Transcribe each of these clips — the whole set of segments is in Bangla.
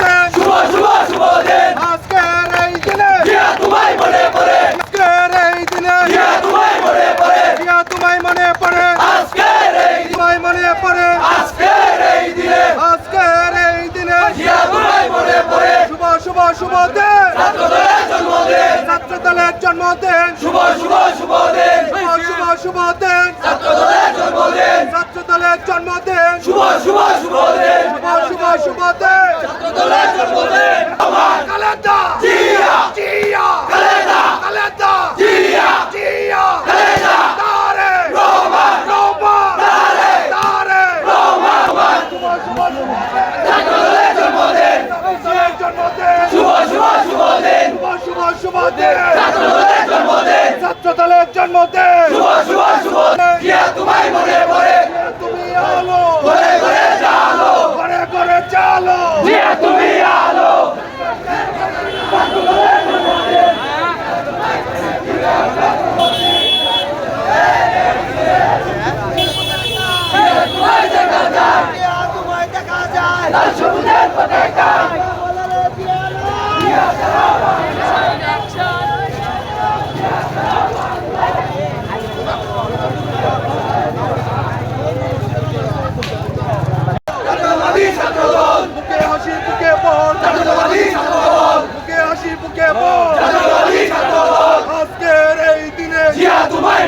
দিন শুভ শুভ শুভ দিন। আজকের এই দিনে। জিয়া তোমায় মনে পড়ে। আজকের এই দিনে। জিয়া তোমায় মনে পড়ে। জিয়া তোমায় মনে পড়ে। আজকের এই তোমায় মনে পড়ে। আজকের এই দিনে। আজকের এই দিনে। জিয়া তোমায় মনে পড়ে। শুভ শুভ শুভ ছাত্রদলের জন্মদিন। ছাত্রদলের জন্মদিন। শুভ শুভ শুভ দিন। শুভ শুভ শুভ ছাত্রদলের জন্মদিন। ছাত্রদলের জন্মদিন। শুভ শুভ শুভ সুমতে ছাত্রদলের জন্মতে আমার কালেদা জিয়া জিয়া কালেদা কালেদা জিয়া জিয়া কালেদা তারে রহমান রহমান তারে তারে রহমান রহমান ছাত্রদলের জন্মতে ছাত্রদলের জন্মতে শুভ শুভ শুভ দিন শুভ শুভ শুভ দিন লাল সবুজের পতাকা আজকের এই দিনে জিয়া তোমায়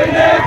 Amen.